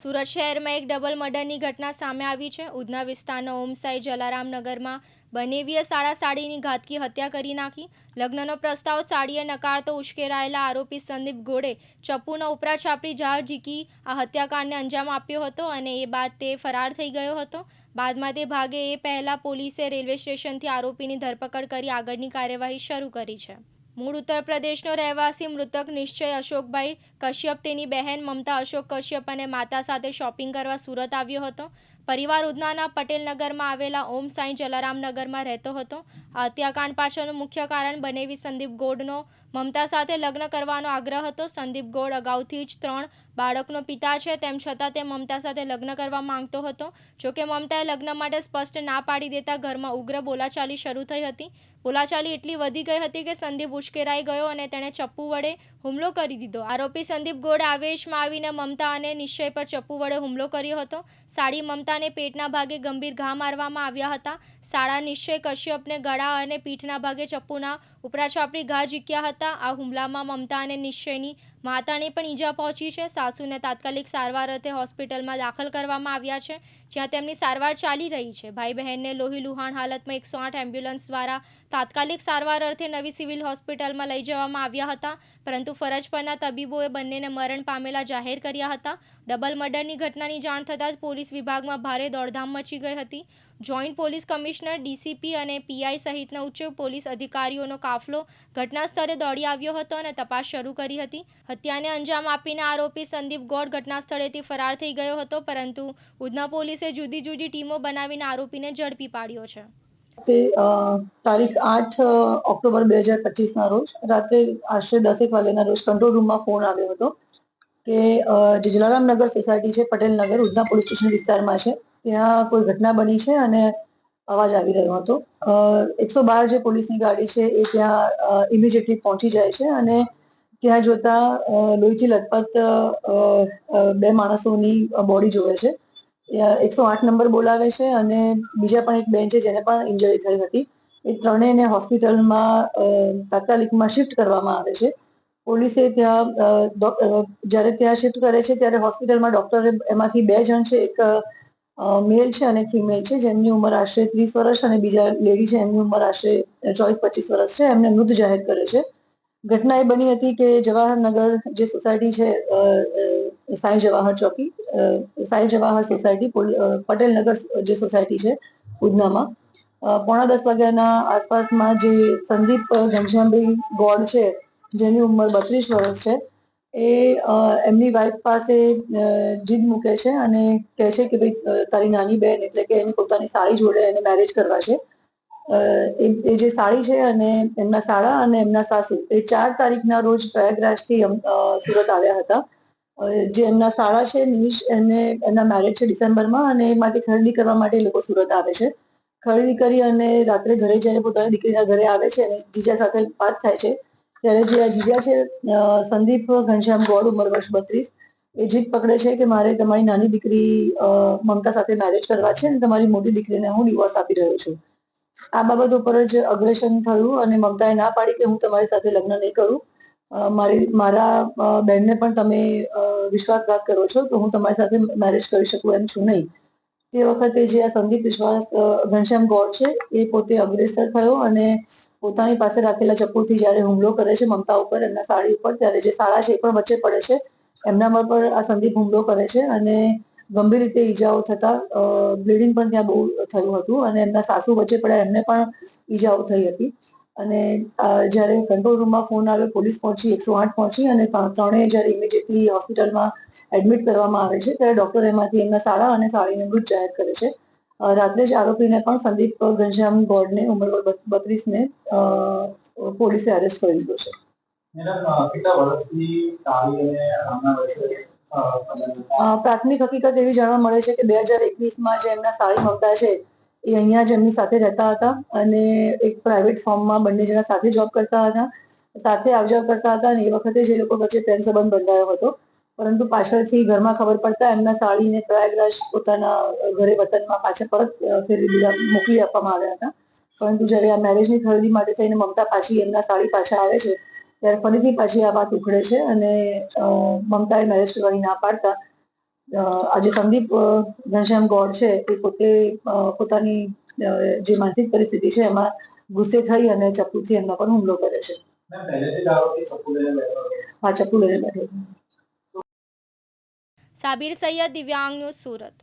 સુરત શહેરમાં એક ડબલ મર્ડરની ઘટના સામે આવી છે. ઉધના વિસ્તારના ઓમસાઈ જલારામ નગરમાં બનેવીએ સાડા સાડીની ઘાતકી હત્યા કરી નાખી. લગ્નનો પ્રસ્તાવ સાડીએ નકારતો ઉશ્કેરાયેલા આરોપી સંદીપ ગોડે ચપ્પુનો ઉપરા છાપરી જાર ઝીકી આ હત્યાકાંડને અંજામ આપ્યો હતો અને એ બાદ તે ફરાર થઈ ગયો હતો. બાદમાં તે ભાગે એ પહેલાં પોલીસે રેલવે સ્ટેશનથી આરોપીની ધરપકડ કરી આગળની કાર્યવાહી શરૂ કરી છે. મૂળ ઉત્તર પ્રદેશનો રહેવાસી મૃતક નિશ્ચય અશોકભાઈ કશ્યપ. તેની બહેન મમતા અશોક કશ્યપ અને માતા સાથે શોપિંગ કરવા સુરત આવ્યો હતો. પરિવાર ઉધનાના પટેલનગરમાં આવેલા ઓમ સાંઈ જલારામનગરમાં રહેતો હતો. હત્યાકાંડ પાછળનું મુખ્ય કારણ બનેવી સંદીપ ગોડનો મમતા સાથે લગ્ન કરવાનો આગ્રહ હતો. સંદીપ ગોડ અગાઉથી જ ત્રણ બાળકનો પિતા છે, તેમ છતાં તે મમતા સાથે લગ્ન કરવા માંગતો હતો. જોકે મમતાએ લગ્ન માટે સ્પષ્ટ ના પાડી દેતા ઘરમાં ઉગ્ર બોલાચાલી શરૂ થઈ હતી. બોલાચાલી એટલી વધી ગઈ હતી કે સંદીપ ઉશ્કેરાઈ ગયો અને તેણે ચપ્પુ વડે હુમલો કરી દીધો. આરોપી સંદીપ ગોડ આવેશમાં આવીને મમતા અને નિશ્ચય પર ચપ્પુ વડે હુમલો કર્યો હતો. સાડી મમતાને પેટના ભાગે ગંભીર ઘા મારવામાં આવ્યા હતા. સાડા નિશ્ચય કશ્યપને ગળા અને પીઠના ભાગે ચપ્પુના ઉપરા છાપરી ઘા ઝીક્યા હતા. આ હુમલામાં મમતા અને નિશ્ચયની માતાને પણ ઈજા પહોંચી છે. સાસુને તાત્કાલિક સારવાર અર્થે હોસ્પિટલમાં દાખલ કરવામાં આવ્યા છે, જ્યાં તેમની સારવાર ચાલી રહી છે. ભાઈ બહેનને લોહી લુહાણ હાલતમાં એકસો આઠ એમ્બ્યુલન્સ દ્વારા તાત્કાલિક સારવાર અર્થે નવી સિવિલ હોસ્પિટલમાં લઈ જવામાં આવ્યા હતા. પરંતુ ફરજ પરના તબીબોએ બંનેને મરણ પામેલા જાહેર કર્યા હતા. ડબલ મર્ડરની ઘટનાની જાણ થતાં જ પોલીસ વિભાગમાં ભારે દોડધામ મચી ગઈ હતી. જોઈન્ટ પોલીસ કમિશનર, ડીસીપી અને પીઆઈ સહિતના ઉચ્ચ પોલીસ અધિકારીઓનો કાફલો ઘટના સ્થળે દોડી આવ્યો હતો અને તપાસ શરૂ કરી હતી. હત્યાને અંજામ આપીને આરોપી સંદીપ ગોડ ઘટના સ્થળેથી ફરાર થઈ ગયો હતો, પરંતુ ઉધના પોલીસે જુદી જુદી ટીમો બનાવીને આરોપીને ઝડપી પાડ્યો છે. તે તારીખ આઠ ઓક્ટોબર બે હજાર પચીસના રોજ રાત્રે આશરે દસેક વાગ્યાના રોજ કંટ્રોલ રૂમમાં ફોન આવ્યો હતો કે જે જલારામ નગર સોસાયટી છે, પટેલ નગર, ઉધના પોલીસ સ્ટેશન વિસ્તારમાં છે, ત્યાં કોઈ ઘટના બની છે અને અવાજ આવી રહ્યો હતો. એકસો બાર જે પોલીસની ગાડી છે, એ ત્યાં ઇમિડિયેટલી પહોંચી જાય છે અને ત્યાં જોતા લોહીથી લથપથ બે માણસોની બોડી જોવે છે. એકસો આઠ નંબર બોલાવે છે અને બીજા પણ એક બેન છે જેને પણ ઇન્જરી થઈ હતી. એ ત્રણેયને હોસ્પિટલમાં તાત્કાલિકમાં શિફ્ટ કરવામાં આવે છે. પોલીસે ત્યાં જ્યારે ત્યાં શિફ્ટ કરે છે ત્યારે હોસ્પિટલમાં ડોક્ટરે એમાંથી બે જણ છે. એક મેલ છે અને ફિમેલ છે. જેમની ઉંમર આશરે ત્રીસ વર્ષ અને બીજા લેડી છે એમની ઉંમર આશરે ચોવીસ પચીસ વર્ષ છે. એમને મૃત જાહેર કરે છે. ઘટના એ બની હતી કે જવાહરનગર જે સોસાયટી છે સાંઈ જવાહર ચોકી સાંઈ જવાહર સોસાયટી પટેલ નગર જે સોસાયટી છે, ઉધનામાં. પોણા દસ વાગ્યાના આસપાસમાં જે સંદીપ ઘનશ્યામભાઈ ગોડ છે, જેની ઉંમર બત્રીસ વર્ષ છે, એ એમની વાઈફ પાસે જીદ મૂકે છે અને કહે છે કે ભાઈ તારી નાની બહેન એટલે કે એની પોતાની સાળી જોડે એને મેરેજ કરવા છે. એ જે સાળી છે અને એમના સાળા અને એમના સાસુ, એ ચાર તારીખના રોજ પ્રયાગરાજથી સુરત આવ્યા હતા. જે એમના શાળા છે, નિમિષ એમને એમના મેરેજ છે ડિસેમ્બરમાં અને એ માટે ખરીદી કરવા માટે એ લોકો સુરત આવે છે. ખરીદી કરી અને રાત્રે ઘરે જઈને પોતાની દીકરીના ઘરે આવે છે અને જીજા સાથે વાત થાય છે. ત્યારે જે આ જીજા છે સંદીપ ઘનશ્યામ ગોળ ઉંમર વર્ષ બત્રીસ, એ જીત પકડે છે કે મારે તમારી નાની દીકરી મમતા સાથે મેરેજ કરવા છે અને તમારી મોટી દીકરીને હું ડિવોર્સ આપી રહ્યો છું. આ બાબત ઉપર જ અગ્રેશન થયું અને મમતાએ ના પાડી કે હું તમારી સાથે લગ્ન નહીં કરું. મારી, મારા બહેનને પણ તમે વિશ્વાસઘાત કરો છો તો હું તમારી સાથે મેરેજ કરી શકું એમ છું નહીં. તે વખતે જે આ સંદીપ વિશ્વાસ ઘનશ્યામ ગોળ છે, એ પોતે અગ્રેસર થયો અને પોતાની પાસે રાખેલા ચપ્પુથી જ્યારે હુમલો કરે છે મમતા ઉપર, એમના સાડી ઉપર, ત્યારે જે શાળા છે એ પણ વચ્ચે પડે છે. એમના પર આ સંદીપ હુમલો કરે છે અને ગંભીર રીતે ઈજાઓ થતા બ્લીડિંગ પણ ત્યાં બહુ થયું હતું અને એમના સાસુ વચ્ચે પડ્યા, એમને પણ ઈજાઓ થઈ હતી. અને જ્યારે કંટ્રોલ રૂમમાં ફોન આવ્યો પોલીસ પહોંચી એકસો આઠ પહોંચી અને ત્રણેય જ્યારે ઇમિડિયેટલી હોસ્પિટલમાં એડમિટ કરવામાં આવે છે ત્યારે ડોક્ટર એમાંથી એમના સાળા અને સાળીને મૃત જાહેર કરે છે. રાત્રે જ આરોપીને પણ સંદીપ ઘનશ્યામ ગોડને ઉંમર બત્રીસને પોલીસે અરેસ્ટ કરી દીધો છે. પ્રાથમિક હકીકત એવી જાણવા મળે છે કે બે હજાર એકવીસમાં જે એમના સાળી મમતા છે એ અહીંયા જ એમની સાથે રહેતા હતા અને એક પ્રાઇવેટ ફોર્મમાં બંને જણા સાથે જોબ કરતા હતા. સાથે આવજાવ કરતા હતા અને એ વખતે જે લોકો વચ્ચે પ્રેમ સંબંધ બંધાયો હતો. પરંતુ પાછળથી ઘરમાં ખબર પડતા એમના સાડીને પ્રયાગરાજ પોતાના ઘરે વતનમાં પાછા પરત ફેરવી દીધા, મોકલી આપવામાં આવ્યા હતા. પરંતુ જ્યારે આ મેરેજની ખરીદી માટે થઈને મમતા પાછી એમના સાડી પાછા આવે છે, ત્યારે ફરીથી પાછી આ વાત ઉખડે છે અને મમતાએ મેરેજ કરવાની ના પાડતા આજે સંદીપ ઘનશ્યામ ગોડ છે એ પોતે પોતાની જે માનસિક પરિસ્થિતિ છે એમાં ગુસ્સે થઈ અને ચપ્પુથી એમના પર હુમલો કરે છે. હા પહેલેથી જ ચપ્પુ લઈને બેઠો સાબિર સૈયદ દિવ્યાંગ ન્યૂઝ સુરત.